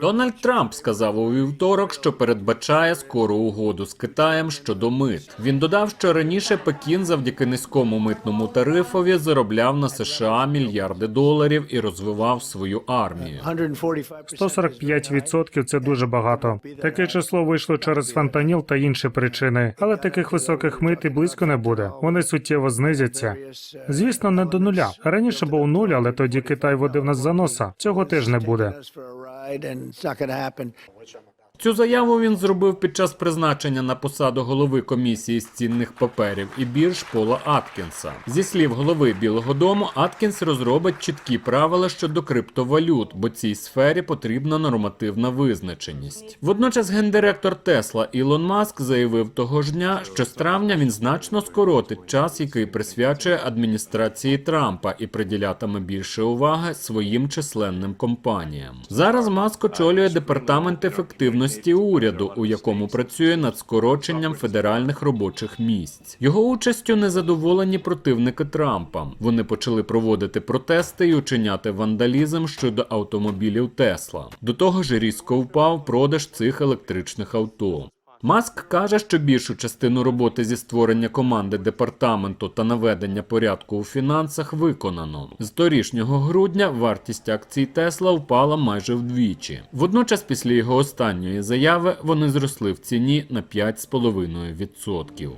Дональд Трамп сказав у вівторок, що передбачає скору угоду з Китаєм щодо мит. Він додав, що раніше Пекін завдяки низькому митному тарифові заробляв на США мільярди доларів і розвивав свою армію. 145% – це дуже багато. Таке число вийшло через фентаніл та інші причини, але таких високих мит і близько не буде. Вони суттєво знизяться. Звісно, не до нуля. Раніше був нуль, але тоді Китай водив нас за носа. Цього теж не буде. and it's not going to happen. Цю заяву він зробив під час призначення на посаду голови комісії з цінних паперів і бірж Пола Аткінса. Зі слів голови Білого Дому, Аткінс розробить чіткі правила щодо криптовалют, бо цій сфері потрібна нормативна визначеність. Водночас гендиректор Тесла Ілон Маск заявив того ж дня, що з травня він значно скоротить час, який присвячує адміністрації Трампа, і приділятиме більше уваги своїм численним компаніям. Зараз Маск очолює департамент ефективності уряду, у якому працює над скороченням федеральних робочих місць. Його участю незадоволені противники Трампа. Вони почали проводити протести і учиняти вандалізм щодо автомобілів Тесла. До того ж різко впав продаж цих електричних авто. Маск каже, що більшу частину роботи зі створення команди департаменту та наведення порядку у фінансах виконано. З торішнього грудня вартість акцій Тесла впала майже вдвічі. Водночас, після його останньої заяви, вони зросли в ціні на 5,5%.